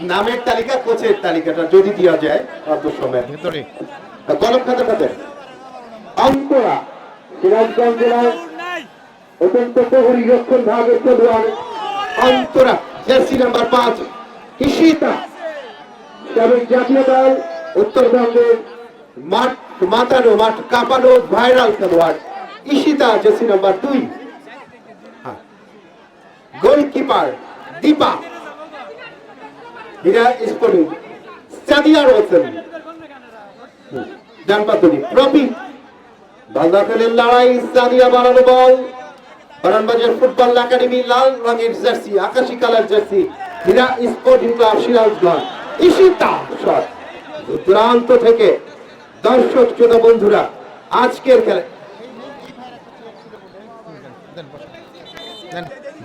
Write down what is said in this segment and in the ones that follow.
নামের তালিকা কোচের তালিকাটা যদি দেওয়া যায় অল্প ভেতরে। কলম খাতে খাতে অঙ্করা সিরাজগঞ্জ জেলার অত্যন্ত প্রহরী রক্ষণ ভাগের খেলোয়াড় অন্তরা জার্সি নাম্বার পাঁচ। ঈশিতা জাতীয় দল উত্তরবঙ্গের মাঠ মাতানো মাঠ কাঁপানো ভাইরাল খেলোয়াড়। ঈশিতা জার্সি নাম্বার দুই। হ্যাঁ। গোলকিপার দীপা। বাংলাদেশের লড়াই বাড়ানো বল। বারানবাজার ফুটবল একাডেমি লাল রঙের জার্সি আকাশি colour jersey. Hira sporting club Sirajganj. Ishita দূরান্ত থেকে দর্শক শ্রোতা বন্ধুরা আজকের খেলা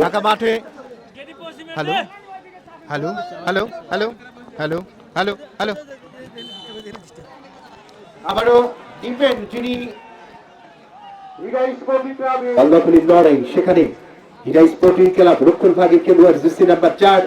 ঢাকা মাঠে hello? Hello hello hello hello hello hello আবারও ডিফেন যিনি লড়াই সেখানে হীরা স্পোর্টিং ক্লাব রক্ষণ ভাগের খেলোয়াড় জিসি নাম্বার চার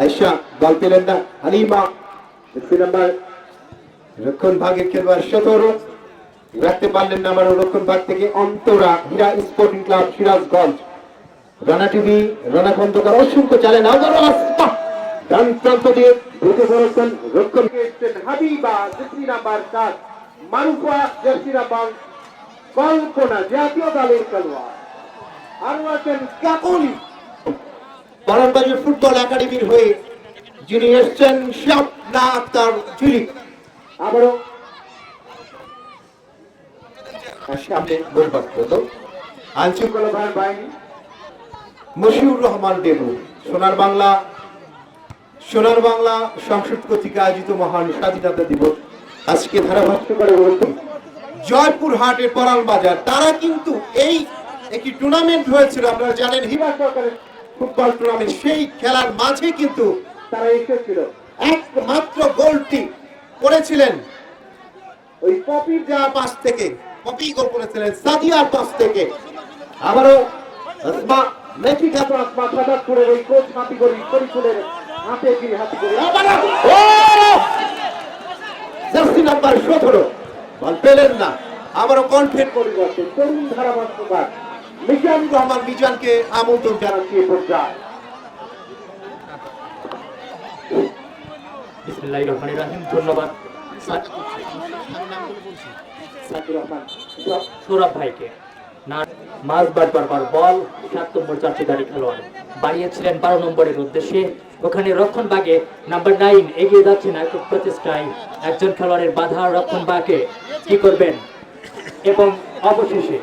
আয়সা বল পেলেন না হালিমা জিসি নাম্বার রক্ষণ ভাগের খেলোয়াড় সতেরো। রাখতে পারলেন না আমার রক্ষণ ভাগ থেকে Antara Hira sporting club Sirajganj. Rana TV Rana Khandakar অসংখ্য চালেন আবারও ডান প্রান্ত দিয়ে ঢুকে পড়েছেন রক্ষণ হাবিবা নাম্বার নাম্বার কল্পনা, জাতীয় দলের খেলোয়াড়। আরও আছেন কাকলি। ফুটবল একাডেমির হয়ে যিনি এসছেন শাপনা আক্তার জুলি আবারও সামনে বাহিনী। মশিউর রহমান দেবু সোনার বাংলা সোনার বাংলা সংসদ কর্তৃক আয়োজিত মহান স্বাধীনতা দিবস আজকে ধারাভাষ্য করে বলতুম জয়পুর হাটের পরাল বাজার, তারা কিন্তু এই একটি টুর্নামেন্ট হয়েছিল, আপনারা জানেন হিবা সরকারের ফুটবল টুর্নামেন্ট সেই খেলার মাঝে কিন্তু তারা এসেছিল। একমাত্র গোলটি করেছিলেন ওই পপির দেওয়া পাশ থেকে, পপি গোল করেছিলেন, সাদিয়ার পাশ থেকে। আবারও মেসি খাতো আসমা করে ওই কোচ কি হাতি করি জার্সি নাম্বার সতেরো বল পেলেন না আবারও কণ্ঠের পরিবর্তন তরুণ ধারাভাষ্যকার মিজানুর রহমান মিজানকে আমন্ত্রণ জানাচ্ছি পর্যায়ে বিসমিল্লাহির রহমানির ধন্যবাদ সাকির রহমান সৌরভ ভাইকে মাছ বারবার বল, সাত নম্বর চারটিদারি খেলোয়াড়। বাড়িয়েছিলেন বারো নম্বরের উদ্দেশ্যে। ওখানে রক্ষণ বাগে নাম্বার নাইন এগিয়ে যাচ্ছেন প্রচেষ্টায় একজন খেলোয়াড়ের বাধা, রক্ষণ বাগে। কি করবেন? এবং অবশেষে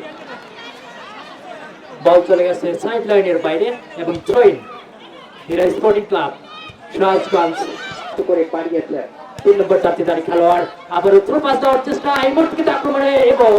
বল চলে গেছে সাইড লাইনের বাইরে এবং throw in Hira sporting club Sirajganj. করে পাড়িয়েছে তিন নম্বর চারটিদারি খেলোয়াড় আবারও থ্রো পাস দেওয়ার চেষ্টা, এই মুহূর্তে আক্রমণে এবং